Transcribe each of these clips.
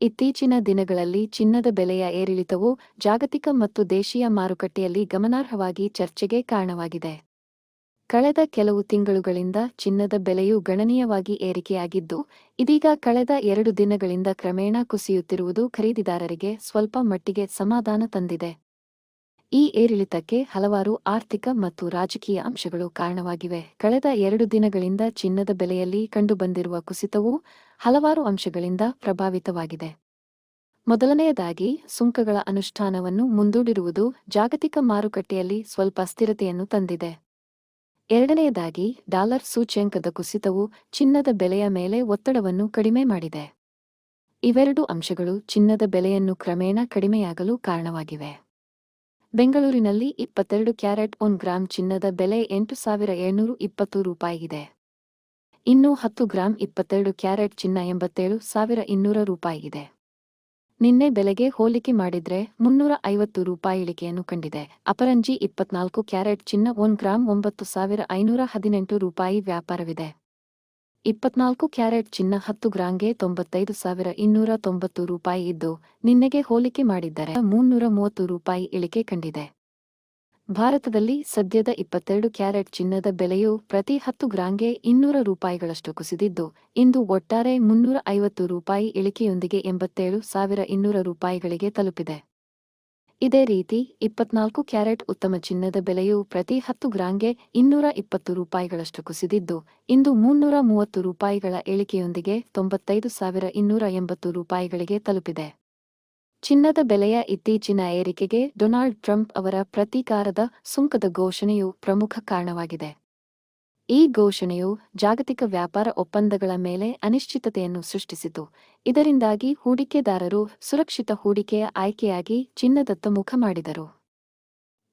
ಇತ್ತೀಚಿನ ದಿನಗಳಲ್ಲಿ ಚಿನ್ನದ ಬೆಲೆಯ ಏರಿಳಿತವು ಜಾಗತಿಕ ಮತ್ತು ದೇಶೀಯ ಮಾರುಕಟ್ಟೆಯಲ್ಲಿ ಗಮನಾರ್ಹವಾಗಿ ಚರ್ಚೆಗೆ ಕಾರಣವಾಗಿದೆ. ಕಳೆದ ಕೆಲವು ತಿಂಗಳುಗಳಿಂದ ಚಿನ್ನದ ಬೆಲೆಯು ಗಣನೀಯವಾಗಿ ಏರಿಕೆಯಾಗಿದ್ದು, ಇದೀಗ ಕಳೆದ ಎರಡು ದಿನಗಳಿಂದ ಕ್ರಮೇಣ ಕುಸಿಯುತ್ತಿರುವುದು ಖರೀದಿದಾರರಿಗೆ ಸ್ವಲ್ಪ ಮಟ್ಟಿಗೆ ಸಮಾಧಾನ ತಂದಿದೆ. ಈ ಏರಿಳಿತಕ್ಕೆ ಹಲವಾರು ಆರ್ಥಿಕ ಮತ್ತು ರಾಜಕೀಯ ಅಂಶಗಳು ಕಾರಣವಾಗಿವೆ. ಕಳೆದ ಎರಡು ದಿನಗಳಿಂದ ಚಿನ್ನದ ಬೆಲೆಯಲ್ಲಿ ಕಂಡುಬಂದಿರುವ ಕುಸಿತವು ಹಲವಾರು ಅಂಶಗಳಿಂದ ಪ್ರಭಾವಿತವಾಗಿದೆ. ಮೊದಲನೆಯದಾಗಿ, ಸುಂಕಗಳ ಅನುಷ್ಠಾನವನ್ನು ಮುಂದೂಡಿರುವುದು ಜಾಗತಿಕ ಮಾರುಕಟ್ಟೆಯಲ್ಲಿ ಸ್ವಲ್ಪ ಸ್ಥಿರತೆಯನ್ನು ತಂದಿದೆ. ಎರಡನೆಯದಾಗಿ, ಡಾಲರ್ ಸೂಚ್ಯಂಕದ ಕುಸಿತವು ಚಿನ್ನದ ಬೆಲೆಯ ಮೇಲೆ ಒತ್ತಡವನ್ನು ಕಡಿಮೆ ಮಾಡಿದೆ. ಇವೆರಡು ಅಂಶಗಳು ಚಿನ್ನದ ಬೆಲೆಯನ್ನು ಕ್ರಮೇಣ ಕಡಿಮೆಯಾಗಲು ಕಾರಣವಾಗಿವೆ. ಬೆಂಗಳೂರಿನಲ್ಲಿ ಇಪ್ಪತ್ತೆರಡು ಕ್ಯಾರೆಟ್ ಒನ್ ಗ್ರಾಂ ಚಿನ್ನದ ಬೆಲೆ ಎಂಟು ಸಾವಿರ ಏಳ್ನೂರು ಇಪ್ಪತ್ತು ರೂಪಾಯಿಗಿದೆ ಇನ್ನು ಹತ್ತು ಗ್ರಾಂ ಇಪ್ಪತ್ತೆರಡು ಕ್ಯಾರೆಟ್ ಚಿನ್ನ ಎಂಬತ್ತೇಳು ಸಾವಿರ ಇನ್ನೂರ ರೂಪಾಯಿಗಿದೆ ನಿನ್ನೆ ಬೆಲೆಗೆ ಹೋಲಿಕೆ ಮಾಡಿದ್ರೆ ಮುನ್ನೂರ ಐವತ್ತು ರೂಪಾಯಿ ಇಳಿಕೆಯನ್ನು ಕಂಡಿದೆ. ಅಪರಂಜಿ ಇಪ್ಪತ್ನಾಲ್ಕು ಕ್ಯಾರೆಟ್ ಚಿನ್ನ ಒನ್ ಗ್ರಾಂ ಒಂಬತ್ತು ಸಾವಿರ ಐನೂರ ಹದಿನೆಂಟು ರೂಪಾಯಿ ವ್ಯಾಪಾರವಿದೆ. ಇಪ್ಪತ್ನಾಲ್ಕು ಕ್ಯಾರೆಟ್ ಚಿನ್ನ ಹತ್ತು ಗ್ರಾಂಗೆ ತೊಂಬತ್ತೈದು ಸಾವಿರ ಇನ್ನೂರ ತೊಂಬತ್ತು ರೂಪಾಯಿ ಇದ್ದು, ನಿನ್ನೆಗೆ ಹೋಲಿಕೆ ಮಾಡಿದ್ದರೆ ಮುನ್ನೂರ ಮೂವತ್ತು ರೂಪಾಯಿ ಇಳಿಕೆ ಕಂಡಿದೆ. ಭಾರತದಲ್ಲಿ ಸದ್ಯದ ಇಪ್ಪತ್ತೆರಡು ಕ್ಯಾರೆಟ್ ಚಿನ್ನದ ಬೆಲೆಯು ಪ್ರತಿ ಹತ್ತು ಗ್ರಾಂಗೆ ಇನ್ನೂರ ರೂಪಾಯಿಗಳಷ್ಟು ಕುಸಿದಿದ್ದು, ಇಂದು ಒಟ್ಟಾರೆ ಮುನ್ನೂರ ಐವತ್ತು ರೂಪಾಯಿ ಇಳಿಕೆಯೊಂದಿಗೆ ಎಂಬತ್ತೇಳು ಸಾವಿರ ಇನ್ನೂರ ರೂಪಾಯಿಗಳಿಗೆ ತಲುಪಿದೆ. ಇದೇ ರೀತಿ ಇಪ್ಪತ್ನಾಲ್ಕು ಕ್ಯಾರೆಟ್ ಉತ್ತಮ ಚಿನ್ನದ ಬೆಲೆಯು ಪ್ರತಿ ಹತ್ತು ಗ್ರಾಂಗೆ ಇನ್ನೂರ ಇಪ್ಪತ್ತು ರೂಪಾಯಿಗಳಷ್ಟು ಕುಸಿದಿದ್ದು, ಇಂದು ಮುನ್ನೂರ ಮೂವತ್ತು ರೂಪಾಯಿಗಳ ಇಳಿಕೆಯೊಂದಿಗೆ ತೊಂಬತ್ತೈದು ಸಾವಿರ ಇನ್ನೂರ ಎಂಬತ್ತು ರೂಪಾಯಿಗಳಿಗೆ ತಲುಪಿದೆ. ಚಿನ್ನದ ಬೆಲೆಯ ಇತ್ತೀಚಿನ ಏರಿಕೆಗೆ ಡೊನಾಲ್ಡ್ ಟ್ರಂಪ್ ಅವರ ಪ್ರತೀಕಾರದ ಸುಂಕದ ಘೋಷಣೆಯು ಪ್ರಮುಖ ಕಾರಣವಾಗಿದೆ. ಈ ಘೋಷಣೆಯು ಜಾಗತಿಕ ವ್ಯಾಪಾರ ಒಪ್ಪಂದಗಳ ಮೇಲೆ ಅನಿಶ್ಚಿತತೆಯನ್ನು ಸೃಷ್ಟಿಸಿತು. ಇದರಿಂದಾಗಿ ಹೂಡಿಕೆದಾರರು ಸುರಕ್ಷಿತ ಹೂಡಿಕೆಯ ಆಯ್ಕೆಯಾಗಿ ಚಿನ್ನದತ್ತ ಮುಖ ಮಾಡಿದರು.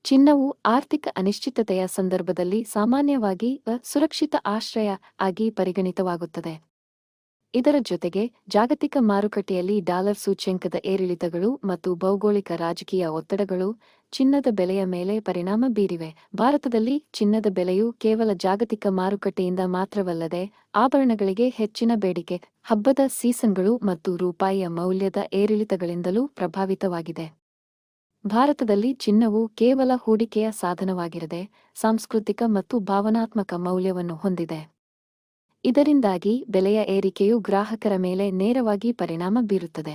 ಚಿನ್ನವು ಆರ್ಥಿಕ ಅನಿಶ್ಚಿತತೆಯ ಸಂದರ್ಭದಲ್ಲಿ ಸಾಮಾನ್ಯವಾಗಿ ಸುರಕ್ಷಿತ ಆಶ್ರಯ ಆಗಿ ಪರಿಗಣಿತವಾಗುತ್ತದೆ. ಇದರ ಜೊತೆಗೆ ಜಾಗತಿಕ ಮಾರುಕಟ್ಟೆಯಲ್ಲಿ ಡಾಲರ್ ಸೂಚ್ಯಂಕದ ಏರಿಳಿತಗಳು ಮತ್ತು ಭೌಗೋಳಿಕ ರಾಜಕೀಯ ಒತ್ತಡಗಳು ಚಿನ್ನದ ಬೆಲೆಯ ಮೇಲೆ ಪರಿಣಾಮ ಬೀರಿವೆ. ಭಾರತದಲ್ಲಿ ಚಿನ್ನದ ಬೆಲೆಯು ಕೇವಲ ಜಾಗತಿಕ ಮಾರುಕಟ್ಟೆಯಿಂದ ಮಾತ್ರವಲ್ಲದೆ ಆಭರಣಗಳಿಗೆ ಹೆಚ್ಚಿನ ಬೇಡಿಕೆ, ಹಬ್ಬದ ಸೀಸನ್ಗಳು ಮತ್ತು ರೂಪಾಯಿಯ ಮೌಲ್ಯದ ಏರಿಳಿತಗಳಿಂದಲೂ ಪ್ರಭಾವಿತವಾಗಿದೆ. ಭಾರತದಲ್ಲಿ ಚಿನ್ನವು ಕೇವಲ ಹೂಡಿಕೆಯ ಸಾಧನವಾಗಿರದೆ ಸಾಂಸ್ಕೃತಿಕ ಮತ್ತು ಭಾವನಾತ್ಮಕ ಮೌಲ್ಯವನ್ನು ಹೊಂದಿದೆ. ಇದರಿಂದಾಗಿ ಬೆಲೆಯ ಏರಿಕೆಯು ಗ್ರಾಹಕರ ಮೇಲೆ ನೇರವಾಗಿ ಪರಿಣಾಮ ಬೀರುತ್ತದೆ.